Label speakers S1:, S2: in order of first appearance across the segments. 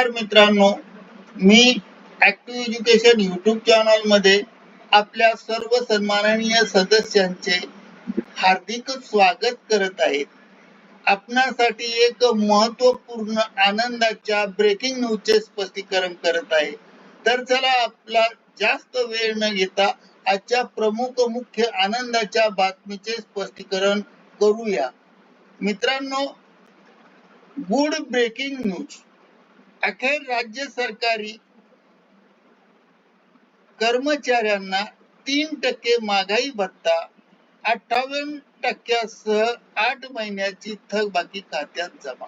S1: नमस्कार मित्रांनो मी ऍक्टिव्ह एज्युकेशन युट्यूब चॅनलमध्ये आपल्या सर्व सन्माननीय सदस्यांचे हार्दिक स्वागत करत आहेत आपणासाठी एक महत्त्वपूर्ण आनंदाच्या ब्रेकिंग न्यूजचे स्पष्टीकरण करत आहे. तर चला आपला जास्त वेळ न घेता आजच्या प्रमुख मुख्य आनंदाच्या बातमीचे स्पष्टीकरण करूया. मित्रांनो गुड ब्रेकिंग न्यूज अखेर राज्य सरकारी कर्मचाऱ्यांना तीन टक्के महागाई भत्ता अठ्ठावन्न टक्क्यासह आठ महिन्याची थकबाकी खात्यात जमा.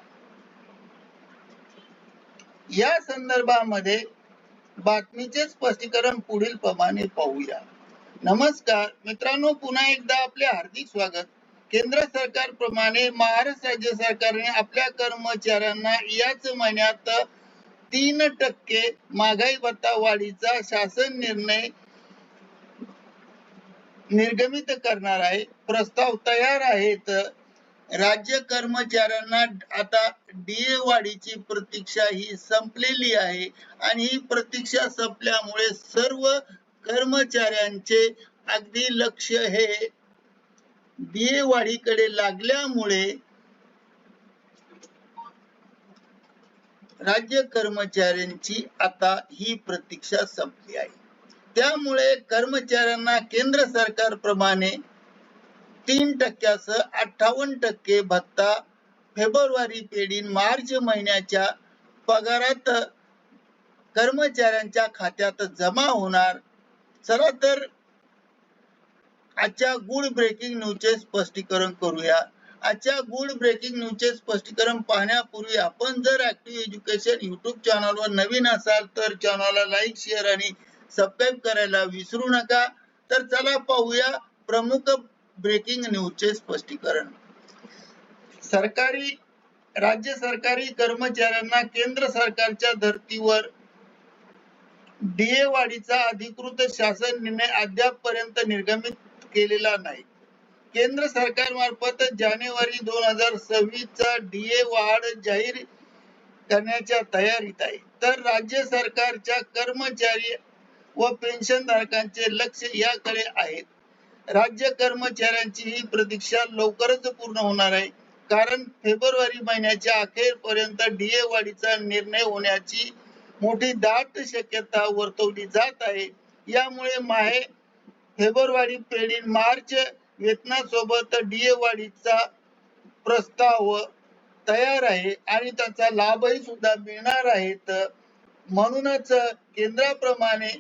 S1: या संदर्भामध्ये बातमीचे स्पष्टीकरण पुढील प्रमाणे पाहूया. नमस्कार मित्रांनो पुन्हा एकदा आपले हार्दिक स्वागत. केंद्र सरकार प्रमाणे महाराष्ट्र राज्य सरकारने आपल्या कर्मचाऱ्यांना याच महिन्यात तीन टक्के महागाई भत्ता वाढीचा शासन निर्णय निर्गमित करणार आहे. प्रस्ताव तयार आहेत. राज्य कर्मचाऱ्यांना आता डीए वाढीची प्रतीक्षा ही संपलेली आहे आणि ही प्रतीक्षा संपल्यामुळे सर्व कर्मचाऱ्यांचे अगदी लक्ष हे डीए वाढीकडे लागल्यामुळे राज्य कर्मचाऱ्यांची आता ही प्रतीक्षा संपली आहे. त्यामुळे कर्मचाऱ्यांना केंद्र सरकारप्रमाणे तीन टक्क्यासह अठ्ठावन्न टक्के भत्ता फेब्रुवारी पेढीन मार्च महिन्याच्या पगारात कर्मचाऱ्यांच्या खात्यात जमा होणार. चला तर आजच्या गुड ब्रेकिंग न्यूजचे स्पष्टीकरण करूया. आजच्या गुड ब्रेकिंग न्यूजचे स्पष्टीकरण पाहण्यापूर्वी आपण जर ऍक्टिव्ह एज्युकेशन युट्यूब चॅनलवर नवीन असाल तर चॅनलला लाईक शेअर आणि सबस्क्राईब करायला विसरू नका. तर चला पाहूया प्रमुख ब्रेकिंग न्यूजचे स्पष्टीकरण. सरकारी राज्य सरकारी कर्मचाऱ्यांना केंद्र सरकारच्या धर्तीवर डीए वाढीचा अधिकृत शासन निर्णय अद्याप पर्यंत निर्गमित केलेला नाही. केंद्र सरकार मार्फत जानेवारी दोन हजार सव्वीस चा डीए वाढ जाहीर करण्याच्या तयारीत आहे. तर राज्य सरकारच्या कर्मचारी व पेन्शन धारकांचे लक्ष याकडे आहे. राज्य कर्मचाऱ्यांची ही प्रतीक्षा लवकरच पूर्ण होणार आहे. कारण फेब्रुवारी महिन्याच्या अखेरपर्यंत डीए वाढीचा निर्णय होण्याची मोठी दाट शक्यता वर्तवली जात आहे. यामुळे माहे फेब्रुवारी पेढी मार्च वेतनासोबत डीए वाढीचा प्रस्ताव तयार आहे आणि त्याचा लाभही सुद्धा मिळणार आहेत म्हणूनच केंद्राप्रमाणे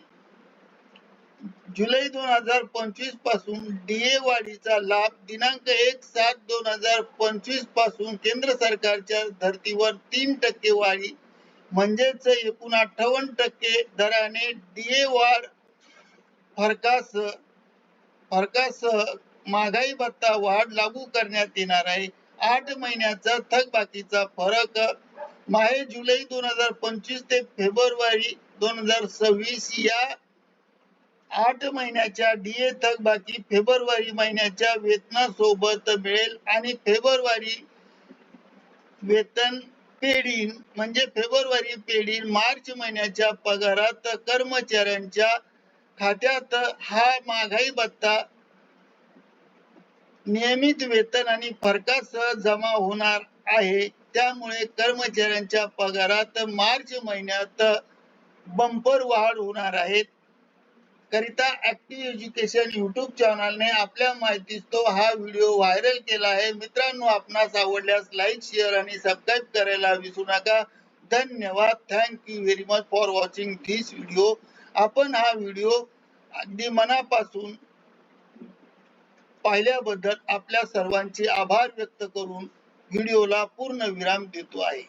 S1: जुलै दोन हजार पंचवीसपासून डीए वाढीचा लाभ दिनांक एक सात दोन हजार पंचवीसपासून केंद्र सरकारच्या धर्तीवर तीन टक्के वाढी म्हणजेच एकूण अठ्ठावन्न टक्के दराने डीए वाढ फरकास फरकास महागाई भत्ता वाढ लागू करण्यात येणार आहे. आठ महिन्याचा थकबाकीचा फरक माहे जुलै दोन हजार पंचवीस ते फेब्रुवारी दोन हजार सव्वीस या आठ महिन्याच्या डीए थकबाकी फेब्रुवारी महिन्याच्या वेतनासोबत मिळेल आणि फेब्रुवारी वेतन पेडीन म्हणजे फेब्रुवारी पेढी मार्च महिन्याच्या पगारात कर्मचाऱ्यांच्या खात्यात हा महागाई भत्ता नियमित वेतन आणि फरकासह जमा होणार आहे. त्यामुळे कर्मचाऱ्यांच्या पगारात मार्च महिन्यात बंपर वाढ होणार आहेत करिता ऍक्टिव्ह एज्युकेशन युट्यूब चॅनलने आपल्या माहितीस तो हा व्हिडिओ व्हायरल केला आहे. मित्रांनो आपणास आवडल्यास लाईक शेअर आणि सबस्क्राईब करायला विसरू नका. धन्यवाद. Thank you very much for watching this video आपण हा व्हिडिओ अगदी मनापासून पाहिल्याबद्दल आपल्या सर्वांचे आभार व्यक्त करून व्हिडिओला पूर्ण विराम देतो आहे.